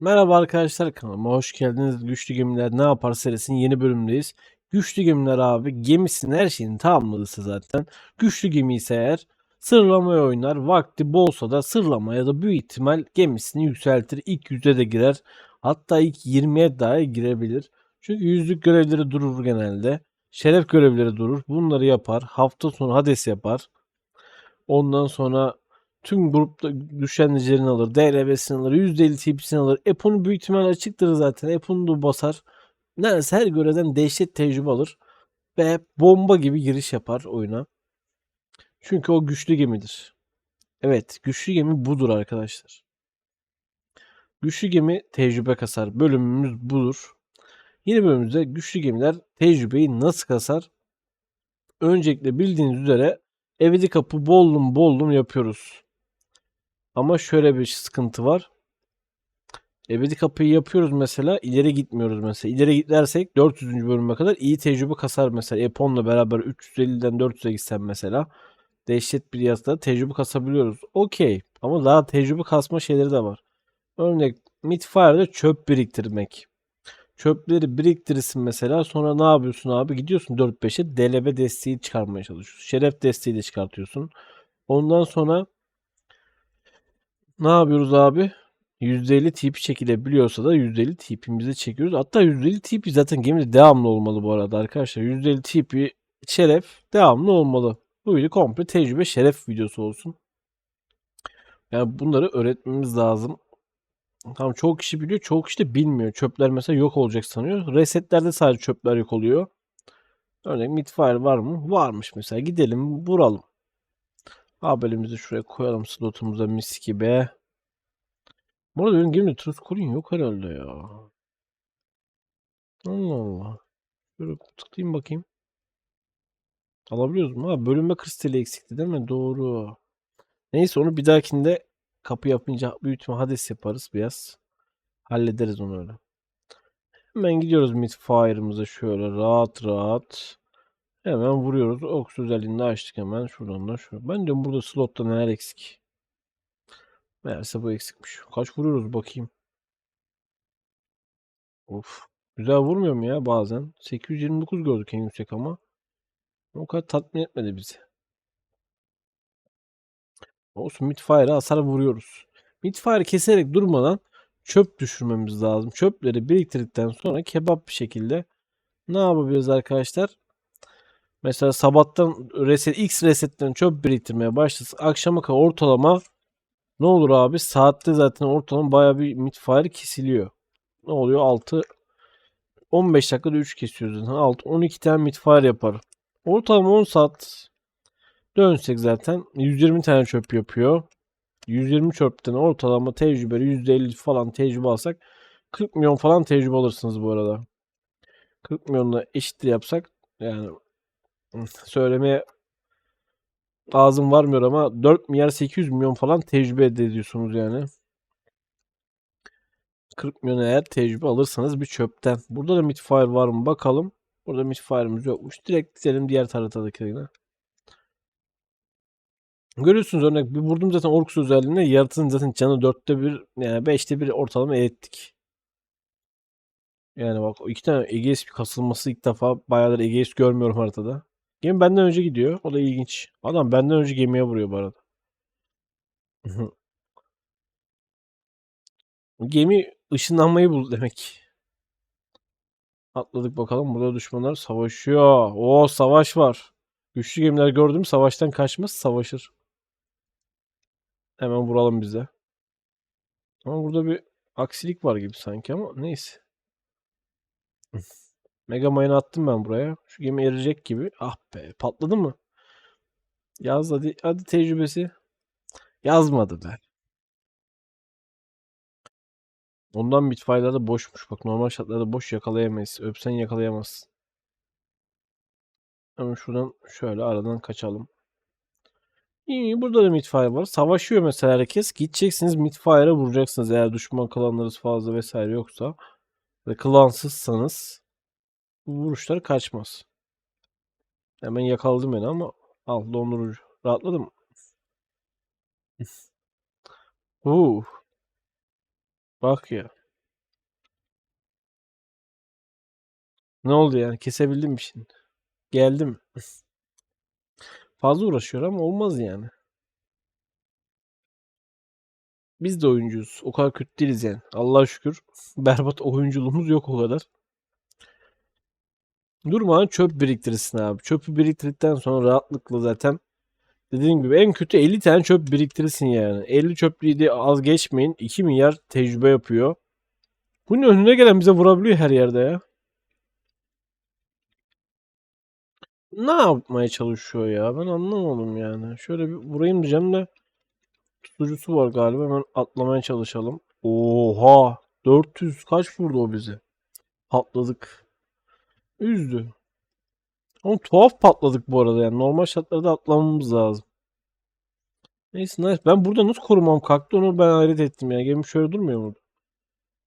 Merhaba arkadaşlar kanalıma hoş geldiniz. Güçlü Gemiler Ne Yapar serisinin yeni bölümündeyiz. Güçlü Gemiler abi gemisinin her şeyini tamamladıysa zaten güçlü gemi ise eğer sırlamaya oynar. Vakti bolsa da sırlama ya da büyük ihtimal gemisini yükseltir. İlk yüze de girer. Hatta ilk 20'ye dahi girebilir. Çünkü yüzlük görevleri durur genelde. Şeref görevleri durur. Bunları yapar. Hafta sonu Hades yapar. Ondan sonra tüm grupta düşenlerini alır. DRB'sini alır. %50 TP'sini alır. Epo'nun büyük ihtimal açıktır zaten. Epo'nu da basar. Neredeyse her görevden dehşet tecrübe alır. Ve bomba gibi giriş yapar oyuna. Çünkü o güçlü gemidir. Evet güçlü gemi budur arkadaşlar. Güçlü gemi tecrübe kasar. Bölümümüz budur. Yeni bölümümüzde güçlü gemiler tecrübeyi nasıl kasar? Öncelikle bildiğiniz üzere evli kapı bollum bollum yapıyoruz. Ama şöyle bir sıkıntı var. Ebedi kapıyı yapıyoruz mesela ileri gitmiyoruz mesela. İleri gidersek 400. bölüme kadar iyi tecrübe kasar mesela. Epon'la beraber 350'den 400'e gitsen mesela. Dehşet bir yazda tecrübe kasabiliyoruz. Okey. Ama daha tecrübe kasma şeyleri de var. Örnek Midfire'da çöp biriktirmek. Çöpleri biriktirirsin mesela. Sonra ne yapıyorsun abi? Gidiyorsun 4-5'e delebe desteği çıkarmaya çalışıyorsun. Şeref desteği de çıkartıyorsun. Ondan sonra ne yapıyoruz abi? %50 TP çekilebiliyorsa da %50 TP'mizi çekiyoruz. Hatta %50 TP zaten gemide devamlı olmalı bu arada arkadaşlar. %50 TP şeref devamlı olmalı. Bu video komple tecrübe şeref videosu olsun. Yani bunları öğretmemiz lazım. Tamam çoğu kişi biliyor, çoğu kişi de bilmiyor. Çöpler mesela yok olacak sanıyor. Resetlerde sadece çöpler yok oluyor. Örneğin midfire var mı? Varmış mesela. Gidelim vuralım. Haberimizi şuraya koyalım slotumuza mis gibi. Bu arada benim gemide Truth Calling yok herhalde ya. Allah Allah. Şöyle tıklayayım bakayım. Alabiliyoruz mu? Ha bölünme kristali eksikti değil mi? Doğru. Neyse onu bir dahakinde kapı yapınca büyük ihtimal Hades yaparız biraz. Hallederiz onu öyle. Hemen gidiyoruz Midfire'ımıza şöyle rahat rahat. Hemen vuruyoruz. Oks özelliğini açtık hemen. Şuradan da şu. Ben diyorum burada slotta neler eksik. Meğerse bu eksikmiş. Kaç vuruyoruz bakayım. Of. Güzel vurmuyor mu ya bazen? 829 gördük en yüksek ama. O kadar tatmin etmedi bizi. Olsun Midfire'a hasar vuruyoruz. Midfire keserek durmadan çöp düşürmemiz lazım. Çöpleri biriktirdikten sonra kebap bir şekilde ne yapabiliriz arkadaşlar? Mesela sabahtan reset, X resetten çöp biriktirmeye başlasın. Akşama kadar ortalama ne olur abi? Saatte zaten ortalama baya bir midfire kesiliyor. Ne oluyor? 6 15 dakikada 3 kesiyoruz zaten. 6 12 tane midfire yapar. Ortalama 10 saat dönsek zaten 120 tane çöp yapıyor. 120 çöpten ortalama tecrübeli %50 falan tecrübe alsak 40 milyon falan tecrübe alırsınız bu arada. 40 milyonla eşittir yapsak yani söylemeye ağzım varmıyor ama 4 milyar 800 milyon falan tecrübe elde ediyorsunuz yani. 40 milyon eğer tecrübe alırsanız bir çöpten. Burada da midfire var mı bakalım. Burada midfire'ımız yokmuş. Direkt gidelim diğer haritadakine. Görüyorsunuz örnek bir vurdum zaten Orkus özelliğinde yaratığın zaten canı dörtte bir yani beşte bir ortalama erittik. Yani bak iki tane Egeus kasılması ilk defa bayağıdır Egeus görmüyorum haritada. Gemi benden önce gidiyor. O da ilginç. Adam benden önce gemiye vuruyor bu arada. Gemi ışınlanmayı bul demek. Atladık bakalım. Burada düşmanlar savaşıyor. O savaş var. Güçlü gemiler gördüm savaştan kaçmaz savaşır. Hemen vuralım bize. Ama burada bir aksilik var gibi sanki ama neyse. Mega Mine'ı attım ben buraya. Şu gemi erecek gibi. Ah be patladı mı? Yaz hadi, hadi tecrübesi. Yazmadı be. Ondan midfire'larda boşmuş. Bak normal şartlarda boş yakalayamayız. Öpsen yakalayamazsın. Ama şuradan şöyle aradan kaçalım. İyi burada da midfire var. Savaşıyor mesela herkes. Gideceksiniz midfire'a vuracaksınız eğer düşman klanlarınız fazla vesaire yoksa. Ve klansızsanız bu vuruşları kaçmaz. Hemen yakaladım beni ama al dondurucu. Rahatladım. Uuu. Bak ya. Ne oldu yani? Kesebildim mi şimdi? Geldim. Fazla uğraşıyor ama olmaz yani. Biz de oyuncuyuz. O kadar kötü değiliz yani. Allah'a şükür. Berbat oyunculuğumuz yok o kadar. Durmadan çöp biriktirirsin abi. Çöpü biriktirdikten sonra rahatlıkla zaten dediğim gibi en kötü 50 tane çöp biriktirirsin yani. 50 çöplüğü az geçmeyin. 2 milyar tecrübe yapıyor. Bunun önüne gelen bize vurabiliyor her yerde ya. Ne yapmaya çalışıyor ya? Ben anlamadım yani. Şöyle bir vurayım diyeceğim de tutucusu var galiba. Hemen atlamaya çalışalım. Oha! 400 kaç vurdu o bizi? Patladık. Üzdü. Ama tuhaf patladık bu arada yani. Normal şartlarda atlamamız lazım. Neyse nice. Ben burada nasıl korumam kalktı onu ben hayret ettim ya. Gemi şöyle durmuyor mu?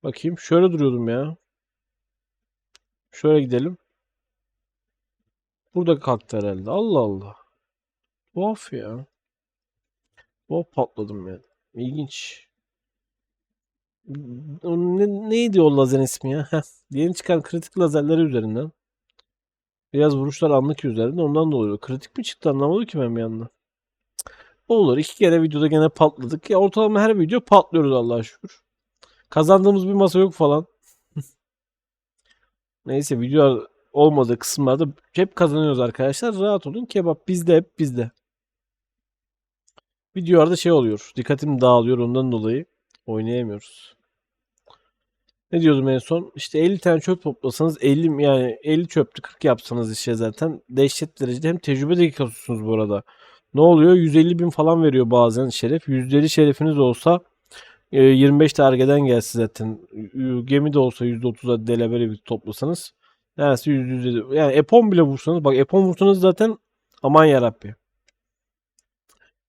Bakayım. Şöyle duruyordum ya. Şöyle gidelim. Burada kalktı herhalde. Allah Allah. Tuhaf ya. Tuhaf patladım yani. İlginç. Ne, neydi o lazer ismi ya? Yeni çıkan kritik lazerleri üzerinden. Biraz vuruşlar anlık üzerinde ondan dolayı. Kritik mi çıktı anlamadım ki ben bir. Olur. iki kere videoda gene patladık. Ya ortalama her video patlıyoruz Allah'a şükür. Kazandığımız bir masa yok falan. Neyse video olmadığı kısımlarda hep kazanıyoruz arkadaşlar. Rahat olun. Kebap bizde hep bizde. Videolarda şey oluyor. Dikkatim dağılıyor ondan dolayı oynayamıyoruz. Ne diyordum en son? İşte 50 tane çöp toplasanız 50 yani 50 çöptü 40 yapsanız işte zaten dehşet derecede hem tecrübe de kasıyorsunuz bu arada. Ne oluyor? 150 bin falan veriyor bazen şeref. %50 şerefiniz olsa e, 25 targeden gelse zaten. E, Gemi de olsa %30'a delebere bir toplasanız. Neredeyse %100 yani Epon bile vursanız bak Epon vursanız zaten aman yarabbi.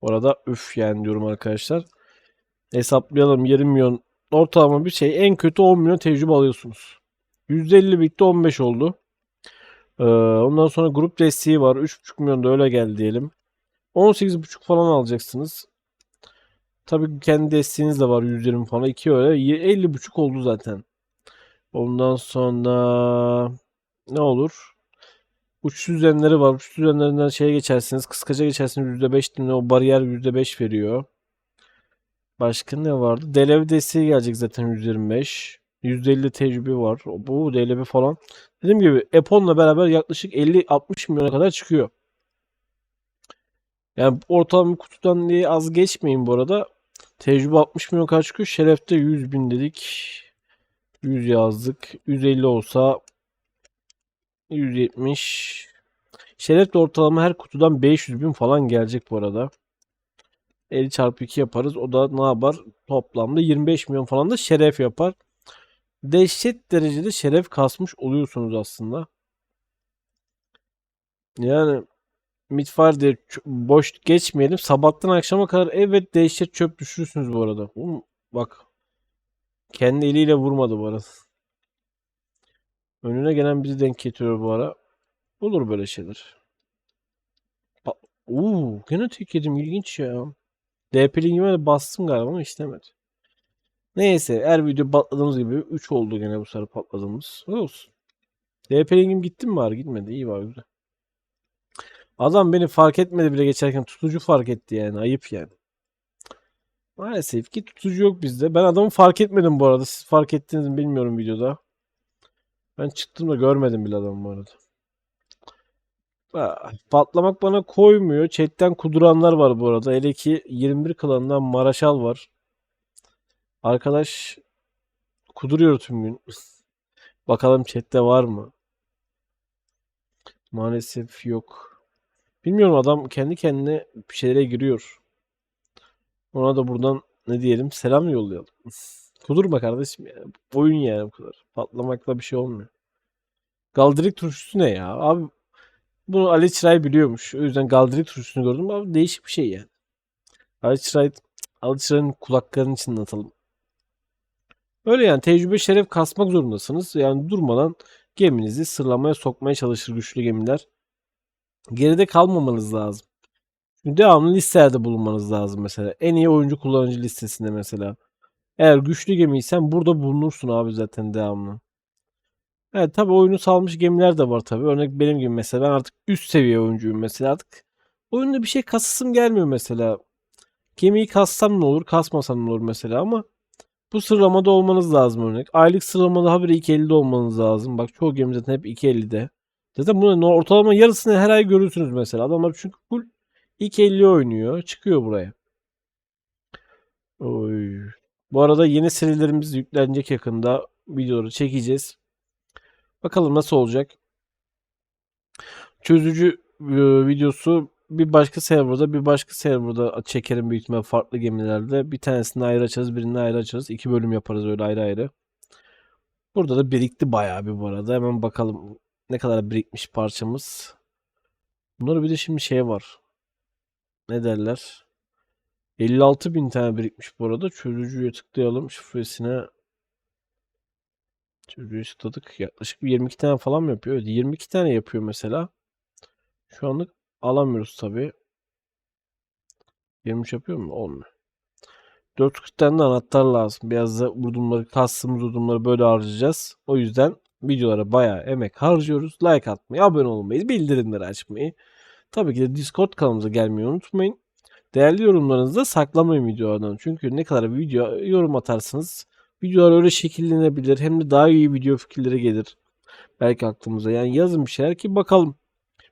Orada üf yani diyorum arkadaşlar. Hesaplayalım 20 milyon ortalama bir şey en kötü 10 milyon tecrübe alıyorsunuz. %50 bitti 15 oldu. Ee, ondan sonra grup desteği var. 3,5 milyon da öyle geldi diyelim. 18,5 falan alacaksınız. Tabii kendi desteğiniz de var 120 falan. 2 öyle. 50,5 oldu zaten. Ondan sonra ne olur? Uçuş düzenleri var. Uçuş düzenlerinden şeye geçersiniz. Kıskaca geçersiniz. %5 dinle o bariyer %5 veriyor. Başka ne vardı? Delev desteği gelecek zaten 125. %50 tecrübe var. Bu DLB falan. Dediğim gibi Epon'la beraber yaklaşık 50-60 milyona kadar çıkıyor. Yani ortalama kutudan diye az geçmeyin bu arada. Tecrübe 60 milyon kadar çıkıyor. Şerefte 100 bin dedik. 100 yazdık. 150 olsa 170. Şeref de ortalama her kutudan 500 bin falan gelecek bu arada. 50 çarpı 2 yaparız. O da ne yapar? Toplamda 25 milyon falan da şeref yapar. Dehşet derecede şeref kasmış oluyorsunuz aslında. Yani Midfire diye boş geçmeyelim. Sabahtan akşama kadar evet dehşet çöp düşürürsünüz bu arada. Bak. Kendi eliyle vurmadı bu arada. Önüne gelen bizi denk getiriyor bu ara. Olur böyle şeyler. Oo, gene tek yedim ilginç ya. DP linkime de bastım galiba ama işlemedi. Neyse her video patladığımız gibi 3 oldu gene bu sefer patladığımız. Olsun. DP linkim gitti mi var gitmedi. İyi var güzel. Adam beni fark etmedi bile geçerken tutucu fark etti yani. Ayıp yani. Maalesef ki tutucu yok bizde. Ben adamı fark etmedim bu arada. Siz fark ettiniz mi bilmiyorum videoda. Ben çıktım da görmedim bile adamı bu arada. Patlamak bana koymuyor. Chatten kuduranlar var bu arada. Hele ki 21 klanından Maraşal var. Arkadaş kuduruyor tüm gün. Bakalım chatte var mı? Maalesef yok. Bilmiyorum adam kendi kendine bir şeylere giriyor. Ona da buradan ne diyelim selam yollayalım. Kudurma kardeşim ya. Oyun yani bu kadar. Patlamakla bir şey olmuyor. Galdrik turşusu ne ya? Abi bunu Ali Çıray biliyormuş. O yüzden Galdrik turşusunu gördüm. Abi değişik bir şey yani. Ali Çıray, Ali Çıray'ın kulaklarının içinden atalım. Öyle yani tecrübe şeref kasmak zorundasınız. Yani durmadan geminizi sırlamaya sokmaya çalışır güçlü gemiler. Geride kalmamanız lazım. Devamlı listelerde bulunmanız lazım mesela. En iyi oyuncu kullanıcı listesinde mesela. Eğer güçlü gemiysen burada bulunursun abi zaten devamlı. Evet tabii oyunu salmış gemiler de var tabii. Örnek benim gibi mesela ben artık üst seviye oyuncuyum mesela artık. Oyunda bir şey kasasım gelmiyor mesela. Gemiyi kassam ne olur, kasmasam ne olur mesela ama bu sıralamada olmanız lazım örnek. Aylık sıralamada habire 2.50'de olmanız lazım. Bak çoğu gemi zaten hep 2.50'de. Zaten bunu ortalama yarısını her ay görürsünüz mesela. Adamlar çünkü full 2.50 oynuyor. Çıkıyor buraya. Oy. Bu arada yeni serilerimiz yüklenecek yakında. Videoları çekeceğiz. Bakalım nasıl olacak. Çözücü e, videosu bir başka serverda bir başka serverda çekerim büyük ihtimal farklı gemilerde. Bir tanesini ayrı açarız birini ayrı açarız. İki bölüm yaparız öyle ayrı ayrı. Burada da birikti bayağı bir bu arada. Hemen bakalım ne kadar birikmiş parçamız. Bunları bir de şimdi şey var. Ne derler? 56 bin tane birikmiş bu arada. Çözücüye tıklayalım. Şifresine Çözücüyü tıkladık. Yaklaşık bir 22 tane falan mı yapıyor? Evet 22 tane yapıyor mesela. Şu anlık alamıyoruz tabi. 23 yapıyor mu? Olmuyor. 440 tane de anahtar lazım. Biraz da vurdumları, kastığımız vurdumları böyle harcayacağız. O yüzden videolara bayağı emek harcıyoruz. Like atmayı, abone olmayı, bildirimleri açmayı. Tabii ki de Discord kanalımıza gelmeyi unutmayın. Değerli yorumlarınızı da saklamayın videolardan. Çünkü ne kadar video yorum atarsınız videolar öyle şekillenebilir. Hem de daha iyi video fikirleri gelir. Belki aklımıza. Yani yazın bir şeyler ki bakalım.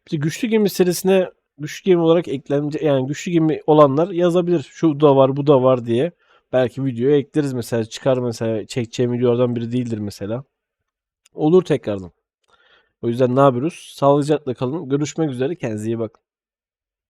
Bir de güçlü gemi serisine güçlü gemi olarak eklenecek yani güçlü gemi olanlar yazabilir. Şu da var bu da var diye. Belki videoya ekleriz mesela. Çıkar mesela çekeceğim videolardan biri değildir mesela. Olur tekrardan. O yüzden ne yapıyoruz? Sağlıcakla kalın. Görüşmek üzere. Kendinize iyi bakın.